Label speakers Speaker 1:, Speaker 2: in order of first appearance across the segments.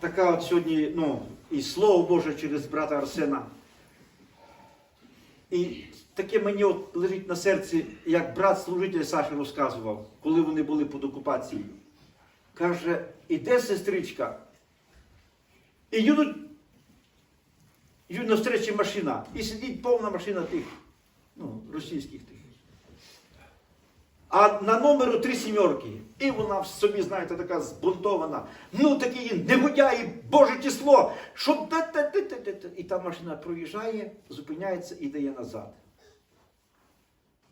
Speaker 1: така от сьогодні, ну, і слово Боже через брата Арсена. І таке мені от лежить на серці, як брат служитель Саші розказував, коли вони були під окупацією. Каже, іде сестричка, і їдуть, їдуть навстречі машина, і сидить повна машина тих, ну, російських тих. А на номеру три сімерки. І вона в собі, знаєте, така збунтована. Ну такі негодяї, Боже число, що те, те, те, те, те, те. І та машина проїжджає, зупиняється і дає назад.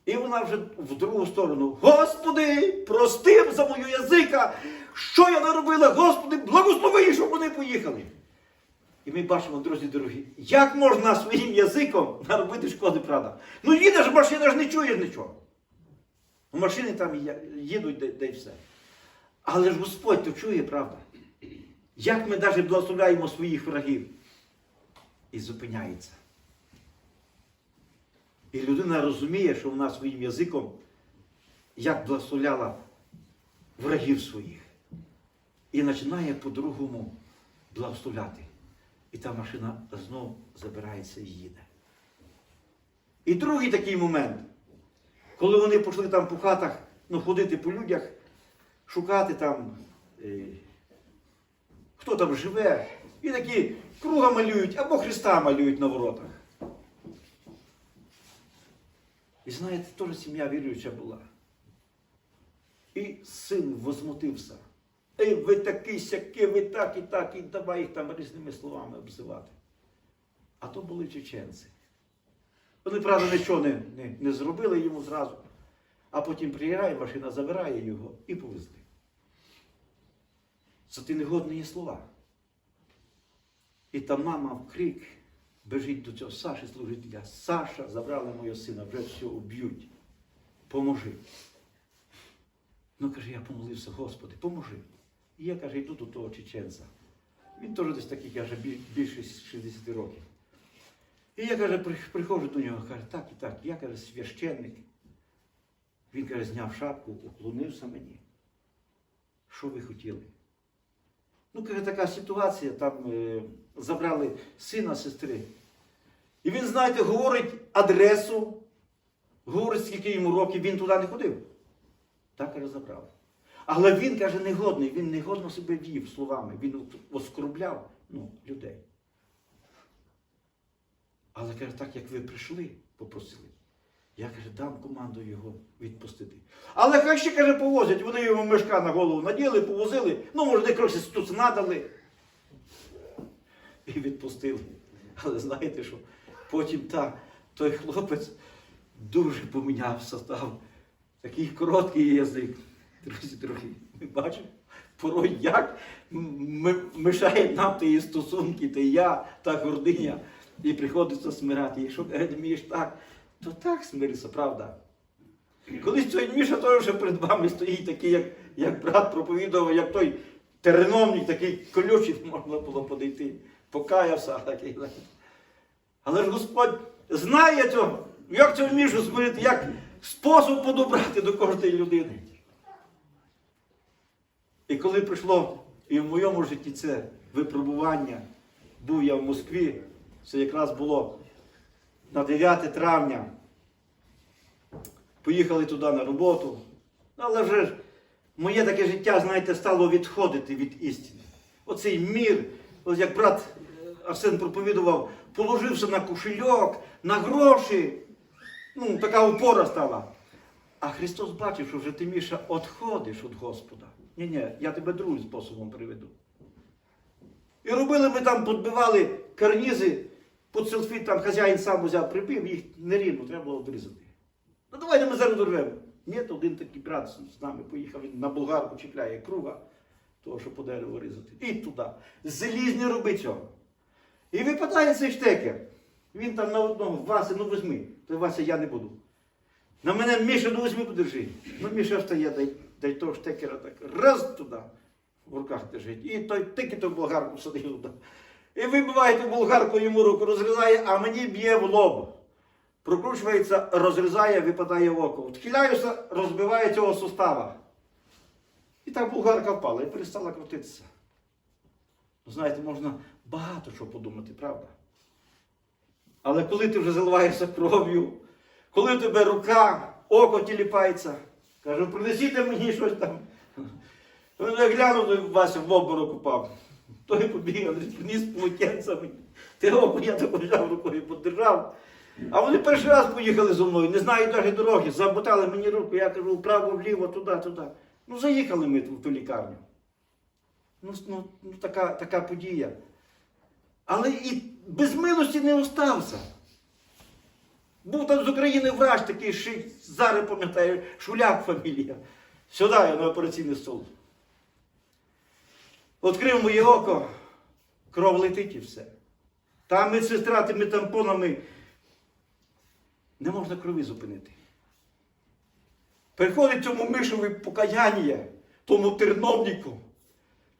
Speaker 1: І вона вже в другу сторону. Господи, прости за мою язика, що я наробила, Господи, благослови, щоб вони поїхали. І ми бачимо, друзі дорогі, як можна своїм язиком наробити шкоди, правда? Ну їдеш, машина ж не чує нічого. Ну, Машини там їдуть, де, де все. Але ж Господь то чує, правда? Як ми навіть благословляємо своїх врагів? І зупиняється. І людина розуміє, що вона своїм язиком як благословляла врагів своїх. І починає по-другому благословляти. І та машина знов забирається і їде. І другий такий момент. Коли вони пішли там по хатах, ну, ходити по людях, шукати там, е, хто там живе, і такі круга малюють або Христа малюють на воротах. І знаєте, теж сім'я віруюча була. І син возмутився. Ей, ви такі сякі, ви так і так, і давай їх там різними словами обзивати. А то були чеченці. Вони, правда, нічого не, не, не зробили йому зразу. А потім приїжджає, машина забирає його і повезли. Це ті негодні слова. І та мама в крик біжить до цього Саші служителя. Саша, забрали мого сина, вже все уб'ють. Поможи. Ну, каже, я помолився, Господи, поможи. І я, каже, йду до того чеченця. Він теж десь такий, каже, більше 60 років. І я, каже, приходжу до нього, каже, так і так, я, каже, священник. Він, каже, зняв шапку, уклонився мені. Що ви хотіли? Ну, каже, така ситуація, там е, забрали сина сестри. І він, знаєте, говорить адресу, говорить, скільки йому років, він туди не ходив. Так, каже, забрали. Але він, каже, негодний, він негодно себе вів словами, він оскорбляв ну, людей. Але каже, так як ви прийшли, попросили, я каже, дам команду його відпустити. Але хай ще каже, повозять, вони йому мешка на голову наділи, повозили, ну, може, трохи тут надали. І відпустили. Але знаєте що? Потім та, той хлопець дуже помінявся, став такий короткий язик. Друзі, дорогі, ми бачимо, порой як м- м- нам ті стосунки, та я, та гординя, і приходиться смирати. Якщо вмієш так, то так смирися, правда. Колись той Міша той вже перед вами стоїть такий, як, як брат проповідував, як той тереновник, такий колючий можна було подійти. Покаявся, такий. Але ж Господь знає цього, як це Мішу смирити, як спосіб подобрати до кожної людини. І коли прийшло і в моєму житті це випробування, був я в Москві, це якраз було на 9 травня. Поїхали туди на роботу. Але вже моє таке життя, знаєте, стало відходити від істини. Оцей мір, ось як брат Арсен проповідував, положився на кошельок, на гроші. Ну, така упора стала. А Христос бачив, що вже ти Міша відходиш від Господа. Ні, ні, я тебе другим способом приведу. І робили ми там, підбивали карнізи, під селфі там хазяїн сам взяв, прибив, їх нерівно, треба було обрізати. Ну давайте ми зараз дорвемо. Ні, то один такий брат з- нами поїхав, він на болгарку чіпляє круга, того, що по дереву різати. І туди. Залізні роби цього. І випадає цей штекер. Він там на одного, Вася, ну візьми. То Вася, я не буду. На мене Міша, ну візьми, подержи. Ну Міша встає, дай, дай того штекера так. Раз туди. В руках держить. І той тики ту болгарку садив. І вибиває ту болгарку, йому руку розрізає, а мені б'є в лоб. Прокручується, розрізає, випадає в око. Відхиляюся, розбиває цього сустава. І так болгарка впала і перестала крутитися. Ну, знаєте, можна багато що подумати, правда? Але коли ти вже заливаєшся кров'ю, коли у тебе рука, око тіліпається, кажу, принесіть мені щось там. Ну, я глянув, Вася в обморок упав. Той побіг, приніс полотенце мені. Те око я так взяв рукою подержав. А вони перший раз поїхали зі мною, не знають навіть дороги, замотали мені руку, я кажу, вправо, вліво, туди, туди. Ну, заїхали ми в ту лікарню. Ну, ну, ну така, така подія. Але і без милості не остався. Був там з України врач такий, ще зараз пам'ятаю, Шуляк фамілія. Сюди я на операційний стол. Відкрив моє око, кров летить і все. Там медсестра тими тампонами не можна крові зупинити. Приходить цьому мишові покаяння, тому терновнику.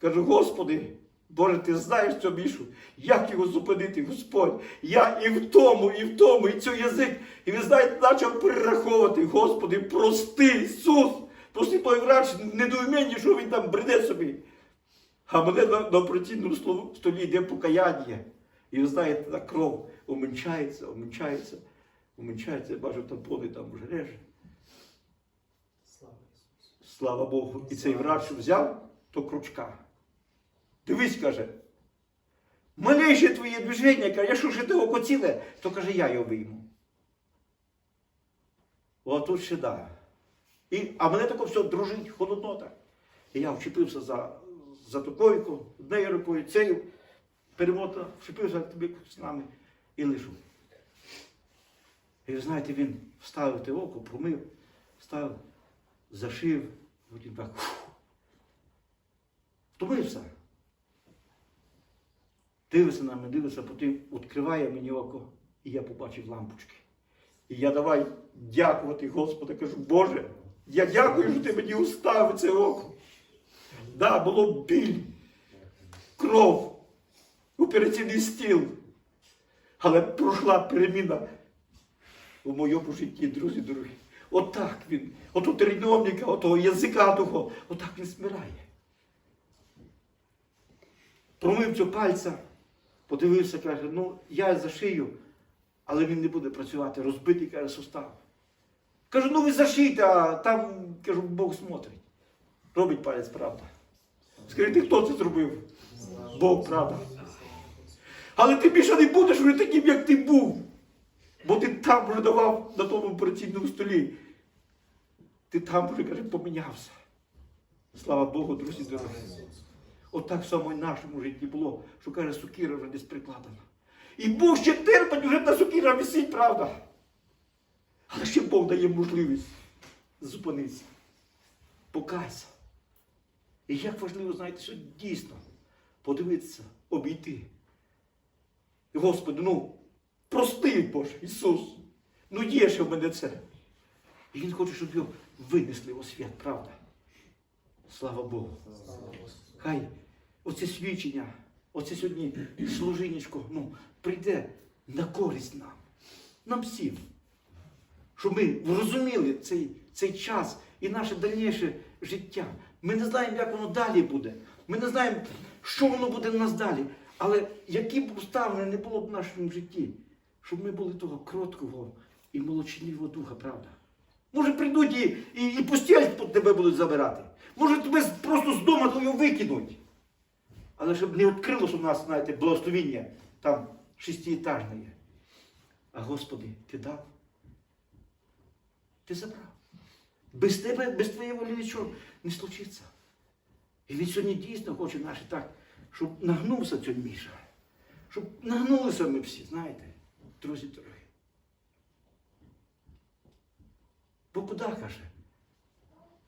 Speaker 1: Кажу, Господи, Боже, ти знаєш цю мішу, як його зупинити, Господь. Я і в тому, і в тому, і цей язик. І він, знаєте, почав перераховувати, Господи, прости, Ісус, прости той врач, недоуміння, що він там бреде собі. А мене на, на операційному столі йде покаяння. І ви знаєте, та кров уменьшається, уменьшається, уменьшається. Я бачу, тампони там вже реже.
Speaker 2: Слава
Speaker 1: Богу. І цей врач взяв то крючка. Дивись, каже. Малейше твоє движення, каже, якщо ще ти око ціле, то каже, я його вийму. О, тут ще да. І, а мене тако все дружить, холоднота. І я вчепився за, за ту койку, однією рукою, цією перемотав, вчепився тобі з нами і лежу. І ви знаєте, він вставив те око, промив, вставив, зашив, потім так. Втомився. Дивиться на мене, дивиться, потім відкриває мені око, і я побачив лампочки. І я давай дякувати Господу, кажу, Боже, я дякую, що ти мені уставив це око. Да, було біль, кров, операційний стіл. Але пройшла переміна у моєму житті, друзі дорогі. Отак він, ото терновника, отого язика того, отак він смирає. Промив цього пальця, подивився, каже, ну я зашию, але він не буде працювати, розбитий каже, сустав. Кажу, ну ви зашийте, а там, кажу, Бог смотрить. Робить палець, правда. Скажіть, хто це зробив? Бог, правда. Але ти більше не будеш вже таким, як ти був. Бо ти там вже давав на тому операційному столі. Ти там вже, каже, помінявся. Слава Богу, друзі дорогі. Отак само і нашому житті було, що каже, сукіра вже десь прикладена. І Бог ще терпить, вже та сукіра висить, правда. Але ще Бог дає можливість зупинитися. Покайся. І як важливо, знаєте, що дійсно подивитися, обійти. Господи, ну, прости, Боже, Ісус. Ну є ще в мене це. І Він хоче, щоб його винесли у світ, правда? Слава Богу. Хай оце свідчення, оце сьогодні служинечко, ну, прийде на користь нам, нам всім. Щоб ми розуміли цей, цей час і наше дальніше життя. Ми не знаємо, як воно далі буде. Ми не знаємо, що воно буде в нас далі. Але які б обставини не було б в нашому житті, щоб ми були того кроткого і молочливого духа, правда? Може, прийдуть і, і, і постіль тебе будуть забирати. Може, тебе просто з дому твого викинуть. Але щоб не відкрилося у нас, знаєте, благословіння там шестиэтажне. А Господи, ти дав. Ти забрав. Без тебе, без твоєї волі нічого не случиться. І він сьогодні дійсно хоче наші так, щоб нагнувся цей Міша. Щоб нагнулися ми всі, знаєте, друзі дорогі. Бо куди каже?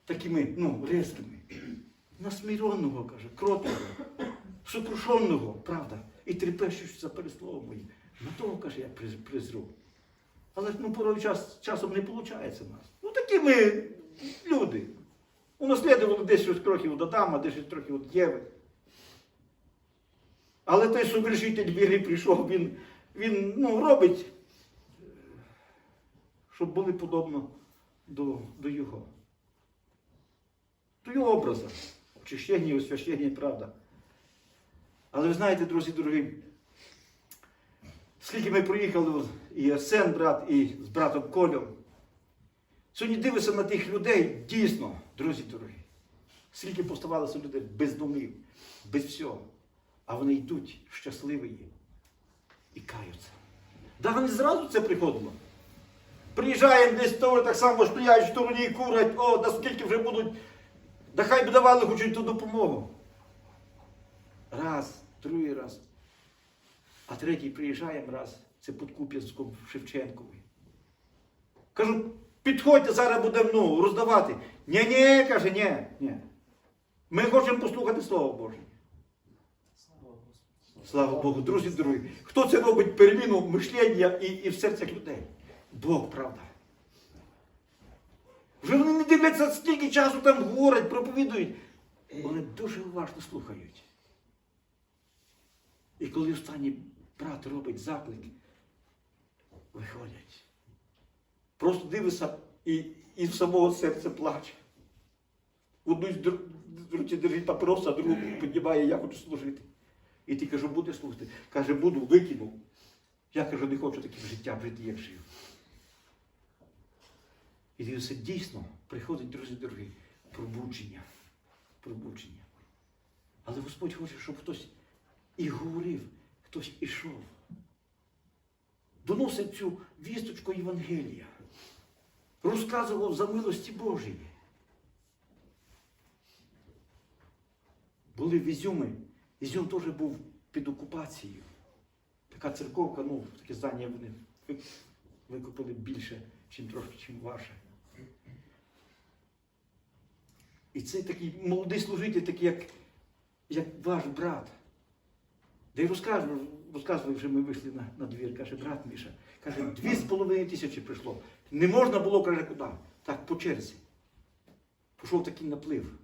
Speaker 1: Такими, ну, резкими. Насмиренного, каже, кроткого, сокрушенного, правда, і трепещущого перед словом моїм. На того, каже, я призру. Але ну, порой час, часом не виходить в нас. Ну такі ми люди. Унаслідували десь щось трохи від Адама, десь трохи від Єви. Але той сувершитель віри прийшов, він, він ну, робить, щоб були подобно до, до його. До його образу. Очищення освящення, правда. Але ви знаєте, друзі дорогі, скільки ми проїхали, і Арсен, брат, і з братом Колем. Сьогодні дивишся на тих людей, дійсно, друзі дорогі. Скільки поставалося людей без домів, без всього. А вони йдуть щасливі і каються. Да вони зразу це приходило. Приїжджаємо десь того, так само стоять стороні і курять, о, да скільки вже будуть. Да хай б давали хоч ту допомогу. Раз, другий раз. А третій приїжджаємо раз, це під Куп'янськом в Шевченкові. Кажу, підходьте, зараз будемо ну, роздавати. Ні, ні, каже, ні, ні. Ми хочемо послухати Слово Боже.
Speaker 2: Слава
Speaker 1: Богу, друзі дорогі. Хто це робить переміну мишлення і, і в серцях людей? Бог, правда. Вже вони не дивляться, скільки часу там говорять, проповідують. Вони дуже уважно слухають. І коли останній брат робить заклик, виходять. Просто дивишся і, і з самого серця плаче. Одну дру- з руці держить папироса, а другу піднімає, я хочу служити. І ти кажу, будеш слухати? Каже, буду, викинув. Я кажу, не хочу таким життям жити, як жив. І дивишся, дійсно приходить, друзі дорогі, пробудження. Пробудження. Але Господь хоче, щоб хтось і говорив, хтось ішов. Доносив цю вісточку Євангелія. Розказував за милості Божої. Були в Ізюми. Ізюм теж був під окупацією. Така церковка, ну, таке здання вони ви- викупили більше, чим трошки, чим ваше. І цей такий молодий служитель, такий, як, як ваш брат. Де й розказував, розказував, вже ми вийшли на, на двір, каже, брат Міша, каже, дві з половиною тисячі прийшло. Не можна було, каже, куди? Так, по черзі. Пішов такий наплив.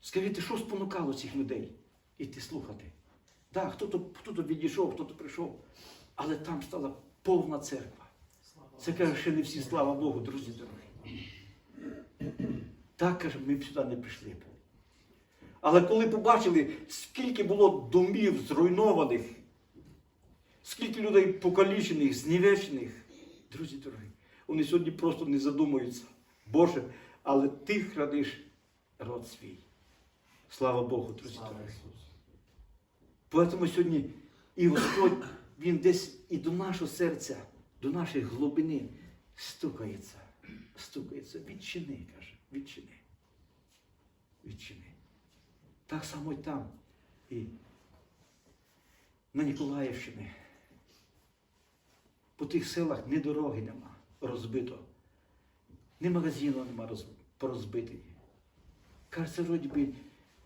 Speaker 1: Скажіть, що спонукало цих людей іти слухати? Так, хто-то, хто-то відійшов, хто-то прийшов, але там стала повна церква. Це каже, ще не всі, слава Богу, друзі дорогі. Так, каже, ми б сюди не прийшли б. Але коли побачили, скільки було домів зруйнованих, скільки людей покалічених, знівечених, друзі дорогі, вони сьогодні просто не задумуються. Боже, але ти храниш род свій. Слава Богу, друзі
Speaker 2: Слава
Speaker 1: дорогі.
Speaker 2: Ісусу.
Speaker 1: Тому сьогодні і Господь, Він десь і до нашого серця, до нашої глибини стукається. Стукається. Відчини, каже, відчини. Відчини. Так само й там. І на Ніколаївщині. По тих селах ні дороги нема, розбито. Ні магазину нема роз, порозбитий. Кажеться, вроді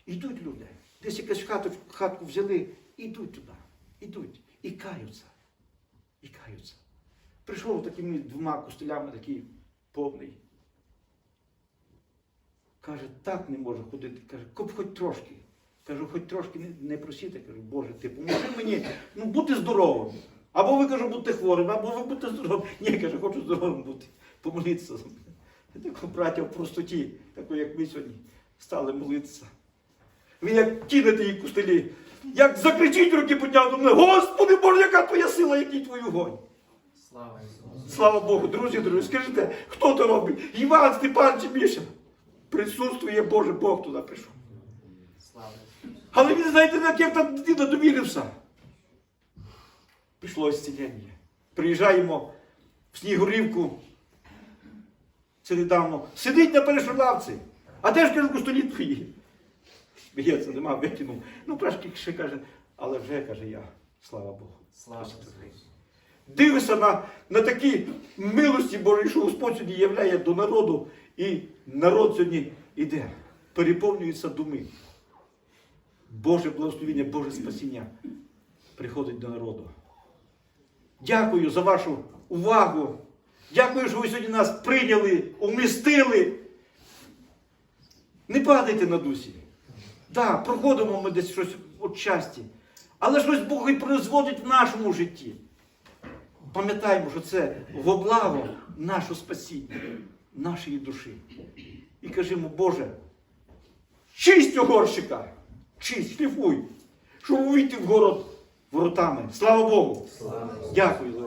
Speaker 1: йдуть люди. Десь якусь хату, хатку взяли, ідуть туди. Ідуть. І каються. І каються. Прийшов такими двома костелями, такий повний. Каже, так не можу ходити. Каже, коп хоч трошки. Кажу, хоч трошки не просіти. Кажу, Боже, ти поможи мені ну, бути здоровим. Або ви кажу, будьте хворим, або ви будьте здоровим. Ні, каже, хочу здоровим бути. Помолитися за мене. Такого браття в простоті, такої, як ми сьогодні, стали молитися. Він як кинете її кустелі, як закричить руки підняв до мене, Господи Боже, яка твоя сила, який твій огонь.
Speaker 2: Слава Ісусу.
Speaker 1: Слава Богу, друзі, друзі, скажіть, хто то робить? Іван Степанович Міша. Присутствує Боже, Бог туди прийшов.
Speaker 2: Слава.
Speaker 1: Але він, знаєте, як, як там дитина довірився. Пішло зцілення. Приїжджаємо в Снігурівку. Це недавно. Сидить на першій. А де ж кажу, столі твої? Сміється, нема, викинув. Ну, трошки ще каже, але вже каже я. Слава Богу.
Speaker 2: Слава Ісусу.
Speaker 1: Дивишся на, на такі милості Божі, що Господь сьогодні являє до народу, і народ сьогодні іде, переповнюються думи. Боже благословення, Боже спасіння приходить до народу. Дякую за вашу увагу. Дякую, що ви сьогодні нас прийняли, умістили. Не падайте на дусі. Так, проходимо ми десь щось от щастя. Але щось Бог і производить в нашому житті. Пам'ятаємо, що це во благо нашого спасіння, нашої душі. І кажемо, Боже, чисть горщика, чисть, шліфуй, щоб увійти в город воротами. Слава Богу!
Speaker 2: Слава
Speaker 1: Дякую за